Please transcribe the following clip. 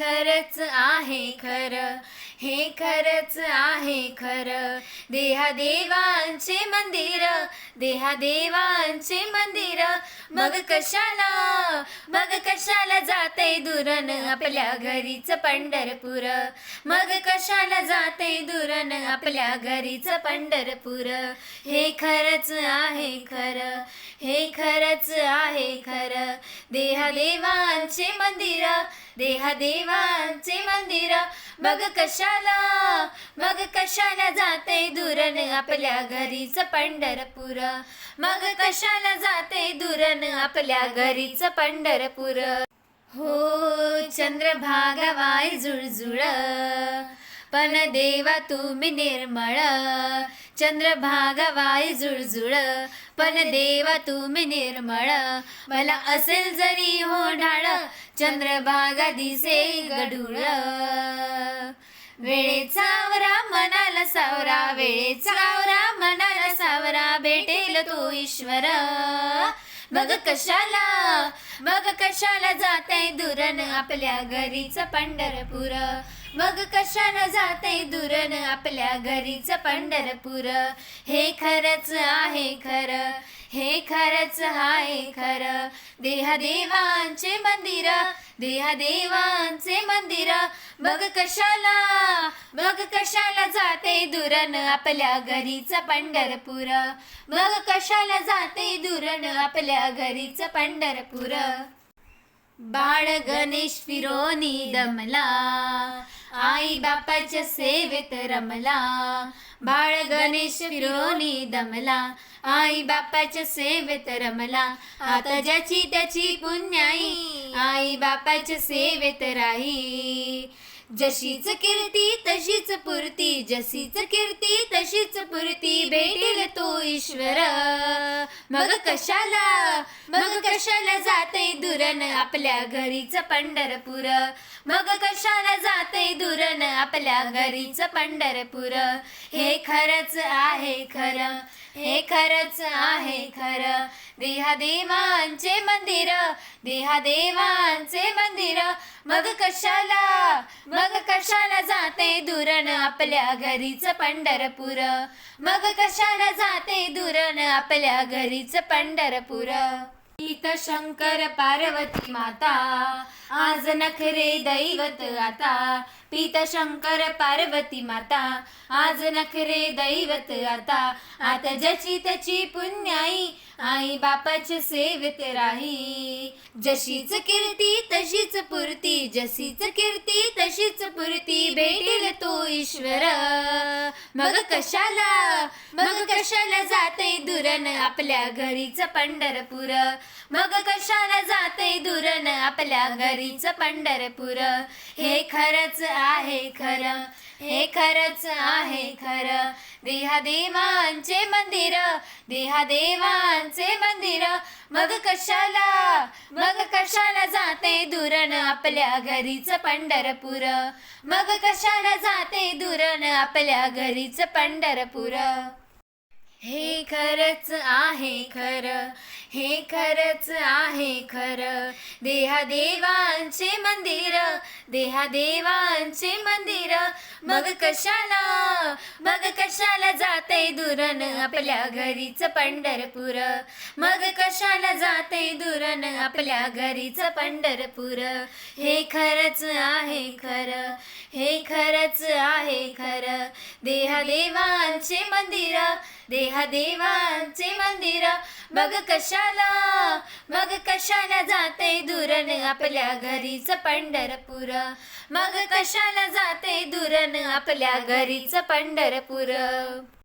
खरंच आहे खरं. हे खरंच आहे खरं. देवांचे मंदिर देवांचे मंदिर. मग कशाला मग कशाला जाते दुरण आपल्या घरीच पंढरपूर? मग कशाला जाते दुरण आपल्या घरीच पंढरपूर? हे खरंच आहे खरं. हे खरंच आहे खरं. देवांचे मंदिर देवांचे मंदिर मग कशाला? मग कशाला जाते दुरण आपल्या घरीच पंढरपूर? मग कशाला जाते दुरण आपल्या घरीच पंढरपूर? हो चंद्रभागावाय जुळजुळ. पण देवा तुम्ही निर्मळ. चंद्रभागावाय जुळजुळ. पण देवा तुम्ही निर्मळ. मला असेल जरी हो ढाळ चंद्रभागा दिसे गढूळ. वेळेचावरा मनाला सावरा वेळेचावरा मनाला सावरा भेटेल तो ईश्वर. मग कशाला मग कशाला जात दुरण आपल्या घरीच पंढरपूर. मग कशाला जाते दुरण आपल्या घरीच पंढरपूर? हे खरंच आहे खरं हे खरंच आहे खरं. देवांचे मंदिर देवांचे मंदिर. मग कशाला मग कशाला जाते दुरण आपल्या घरीच पंढरपूर? मग कशाला जाते दुरण आपल्या घरीच पंढरपूर? बाळ गणेश फिरोनी दमला. आई बापाच्या सेवेत रमला. बाळ गणेश फिरोनी दमला. आई बापाच्या सेवेत रमला. आता ज्याची त्याची पुण्याई आई बापाच्या सेवेत राही. जशीच कीर्ती तशीच पुरती. जशीच कीर्ती तशीच पुरती. भेटेल तो ईश्वर. मग कशाला? मग कशाला जाते दुरन आपल्या घरीच पंढरपूर? मग कशाला जाते दुरन आपल्या घरीच पंढरपूर? हे खरंच आहे खरं. हे खरंच आहे खरं. देहादेवांचे मंदिर देहादेवांचे मंदिर. मग कशाला? मग कशाला जाते दुरण आपल्या घरीच पंढरपूर? मग कशाला जाते दुरण आपल्या घरीच पंढरपूर? ईत शंकर पार्वती माता आज नखरे दैवत आता. पीत शंकर पार्वती माता आज नखरे दैवत आता. आता जची त्याची पुण्याई आई बापाचे सेवेत राही. जशीच कीर्ती तशीच पुरती जशीच कीर्ती पुरती भेटेल तो ईश्वर. मग कशाला? मग कशाला जाते दुरण आपल्या घरीच पंढरपूर? मग कशाला जाते दुरण आपल्या घरीच पंढरपूर? हे खरंच आहे खरं. हे खरंच आहे खरं. देवांचे मंदिर देवांचे मंदिर मग कशाला? मग कशाला जाते दुरण आपल्या घरीच पंढरपूर? मग कशाला जाते दुरण आपल्या घरीच पंढरपूर? हे खरंच आहे खरं हे खरंच आहे खरं. देवांचे मंदिर देवांचे मंदिर. मग कशाला मग कशाला जाते दुरण आपल्या घरीच पंढरपूर? मग कशाला जाते दुरण आपल्या घरीच पंढरपूर? हे खरंच आहे खरं हे खरंच आहे खरं. देवांचे मंदिर देवांचे मंदिर मग कशाला? मग कशाला जाते दुरण आपल्या घरीच पंढरपूर? मग कशाला जाते दुरण आपल्या घरीच पंढरपूर?